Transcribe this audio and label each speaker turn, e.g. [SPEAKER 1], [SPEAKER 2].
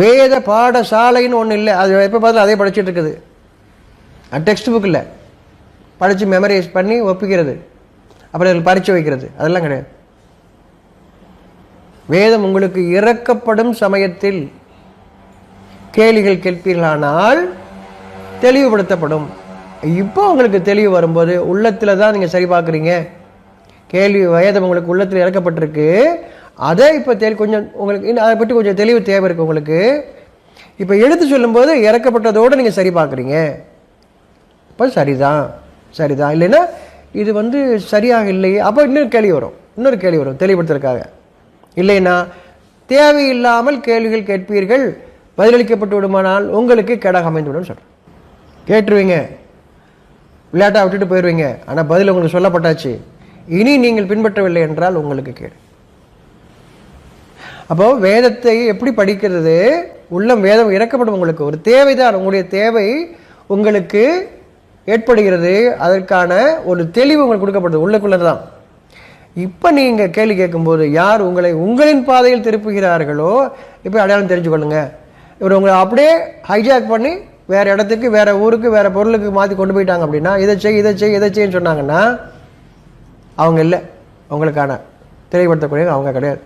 [SPEAKER 1] வேத பாடசாலைன்னு ஒன்று இல்லை. அது எப்போ பார்த்தாலும் அதே படிச்சுட்டு இருக்குது. டெக்ஸ்ட் புக்கில் படித்து மெமரைஸ் பண்ணி ஒப்பிக்கிறது. அப்புறம் அதில் பறித்து வைக்கிறது. அதெல்லாம் கிடையாது. வேதம் உங்களுக்கு இறக்கப்படும் சமயத்தில் கேள்விகள் கேட்பீர்களானால் தெளிவுபடுத்தப்படும். இப்போ உங்களுக்கு தெளிவு வரும்போது உள்ளத்தில் தான் நீங்கள் சரி பார்க்குறீங்க. கேள்வி வேதம் உங்களுக்கு உள்ளத்தில் இறக்கப்பட்டிருக்கு. அதை இப்போ தெளி கொஞ்சம் உங்களுக்கு இன்னும் அதை பற்றி கொஞ்சம் தெளிவு தேவை இருக்குது உங்களுக்கு. இப்போ எடுத்து சொல்லும்போது இறக்கப்பட்டதோடு நீங்கள் சரி பார்க்குறீங்க. இப்போ சரிதான் சரிதான். இல்லைன்னா இது வந்து சரியாக இல்லையே. அப்போ இன்னொரு கேள்வி வரும். இன்னொரு கேள்வி வரும் தெளிவுபடுத்துறதுக்காக. இல்லைன்னா தேவையில்லாமல் கேள்விகள் கேட்பீர்கள் பதிலளிக்கப்பட்டு விடுமானால் உங்களுக்கு கேடாக அமைந்துவிடும் சொல்கிறேன் கேட்டுருவீங்க. விளையாட்டாக விட்டுட்டு போயிடுவீங்க ஆனால் பதில் உங்களுக்கு சொல்லப்பட்டாச்சு. இனி நீங்கள் பின்பற்றவில்லை என்றால் உங்களுக்கு கேடு. அப்போ வேதத்தை எப்படி படிக்கிறது? உள்ளம் வேதம் இறக்கப்படும் உங்களுக்கு. ஒரு தேவைதான். உங்களுடைய தேவை உங்களுக்கு ஏற்படுகிறது. அதற்கான ஒரு தெளிவு உங்களுக்கு கொடுக்கப்படுது. உள்ளக்குள்ளே தான் இப்போ நீங்கள் கேள்வி கேட்கும்போது யார் உங்களை உங்களின் பாதையில் திருப்புகிறார்களோ இப்போ அடையாளம் தெரிஞ்சுக்கொள்ளுங்க இவர் உங்களை அப்படியே ஹைஜாக் பண்ணி வேற இடத்துக்கு வேறு ஊருக்கு வேறு பொருளுக்கு மாற்றி கொண்டு போயிட்டாங்க அப்படின்னா இதை செய் இதை செய் இதை செய்ன்னு சொன்னாங்கன்னா அவங்க இல்லை. உங்களுக்கான தெளிவுபடுத்தக்கூடிய அவங்க கிடையாது.